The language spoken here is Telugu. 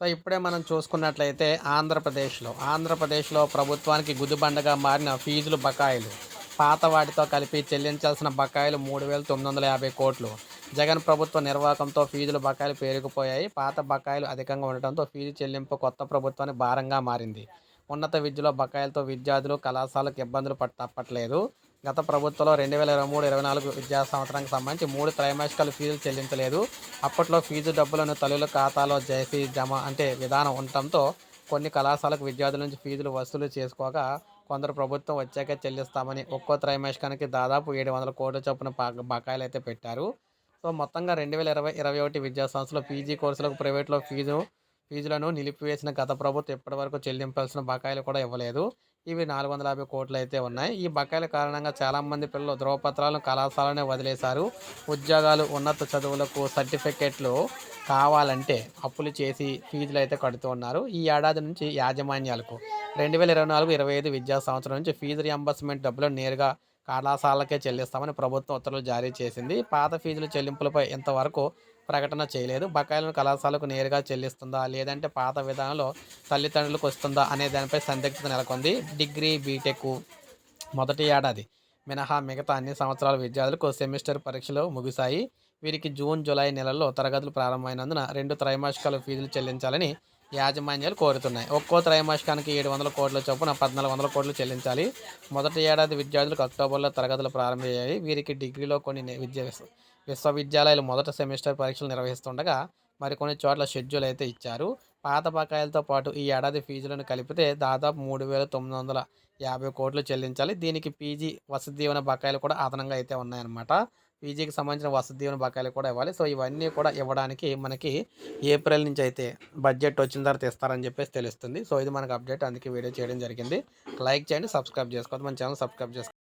సో ఇప్పుడే మనం చూసుకున్నట్లయితే ఆంధ్రప్రదేశ్లో ఆంధ్రప్రదేశ్లో ప్రభుత్వానికి గుదిబండగా మారిన ఫీజులు బకాయిలు. పాత వాటితో కలిపి చెల్లించాల్సిన బకాయిలు మూడు వేల తొమ్మిది వందల యాభై కోట్లు. జగన్ ప్రభుత్వ నిర్వాహకంతో ఫీజులు బకాయిలు పేరుకుపోయాయి. పాత బకాయిలు అధికంగా ఉండటంతో ఫీజు చెల్లింపు కొత్త ప్రభుత్వానికి భారంగా మారింది. ఉన్నత విద్యలో బకాయిలతో విద్యార్థులు కళాశాలకు ఇబ్బందులు పట్ట తప్పట్లేదు. గత ప్రభుత్వంలో రెండు వేల ఇరవై మూడు ఇరవై నాలుగు విద్యా సంవత్సరానికి సంబంధించి మూడు త్రైమాసికాలు ఫీజులు చెల్లించలేదు. అప్పట్లో ఫీజు డబ్బులను తల్లుల ఖాతాలో జేసీ జమ అంటే విధానం ఉండటంతో కొన్ని కళాశాలకు విద్యార్థుల నుంచి ఫీజులు వసూలు చేసుకోగా కొందరు ప్రభుత్వం వచ్చాక చెల్లిస్తామని ఒక్కో త్రైమాసికానికి దాదాపు ఏడు వందల కోట్ల చొప్పున బకాయిలు అయితే పెట్టారు. సో మొత్తంగా రెండు వేల ఇరవై ఇరవై ఒకటి విద్యా సంవత్సరంలో పీజీ కోర్సులకు ప్రైవేట్లో ఫీజు ఫీజులను నిలిపివేసిన గత ప్రభుత్వం ఇప్పటివరకు చెల్లింపాల్సిన బకాయిలు కూడా ఇవ్వలేదు. ఇవి నాలుగు వందల యాభై కోట్లు అయితే ఉన్నాయి. ఈ బకాయిల కారణంగా చాలామంది పిల్లలు ధ్రువపత్రాలను కళాశాలనే వదిలేశారు. ఉద్యోగాలు ఉన్నత చదువులకు సర్టిఫికెట్లు కావాలంటే అప్పులు చేసి ఫీజులు అయితే కడుతూ ఉన్నారు. ఈ ఏడాది నుంచి యాజమాన్యాలకు రెండు వేల ఇరవై నాలుగు ఇరవై ఐదు విద్యా సంవత్సరం నుంచి ఫీజు రియంబర్స్మెంట్ డబ్బులు నేరుగా కళాశాలకే చెల్లిస్తామని ప్రభుత్వం ఉత్తర్వులు జారీ చేసింది. పాత ఫీజుల చెల్లింపులపై ఇంతవరకు ప్రకటన చేయలేదు. బకాయిలను కళాశాలకు నేరుగా చెల్లిస్తుందా లేదంటే పాత విధానంలో తల్లిదండ్రులకు వస్తుందా అనే దానిపై సందిగ్ధత నెలకొంది. డిగ్రీ బీటెక్ మొదటి ఏడాది మినహా మిగతా అన్ని సంవత్సరాల విద్యార్థులకు సెమిస్టర్ పరీక్షలు ముగిశాయి. వీరికి జూన్ జూలై నెలల్లో తరగతులు ప్రారంభమైనందున రెండు త్రైమాసికాల ఫీజులు చెల్లించాలని యాజమాన్యాలు కోరుతున్నాయి. ఒక్కో త్రైమాసికానికి ఏడు వందల కోట్ల చొప్పున పద్నాలుగు వందల కోట్లు చెల్లించాలి. మొదటి ఏడాది విద్యార్థులకు అక్టోబర్లో తరగతులు ప్రారంభమయ్యాయి. వీరికి డిగ్రీలో కొన్ని విద్యా విశ్వవిద్యాలయాలు మొదట సెమిస్టర్ పరీక్షలు నిర్వహిస్తుండగా మరికొన్ని చోట్ల షెడ్యూల్ అయితే ఇచ్చారు. పాత బకాయిలతో పాటు ఈ ఏడాది ఫీజులను కలిపితే దాదాపు మూడు వేల తొమ్మిది వందల యాభై కోట్లు చెల్లించాలి. దీనికి పీజీ వసతి దీవెన బకాయిలు కూడా అదనంగా అయితే ఉన్నాయన్నమాట. పీజీకి సంబంధించిన వసతి బకాయిలు కూడా ఇవ్వాలి. సో ఇవన్నీ కూడా ఇవ్వడానికి మనకి ఏప్రిల్ నుంచి అయితే బడ్జెట్ వచ్చిన తర్వాత ఇస్తారని చెప్పేసి తెలుస్తుంది. సో ఇది మనకు అప్డేట్. అందుకే వీడియో చేయడం జరిగింది. లైక్ చేయండి సబ్స్క్రైబ్ చేసుకోవద్దు. మన ఛానల్ సబ్స్క్రైబ్ చేసుకోండి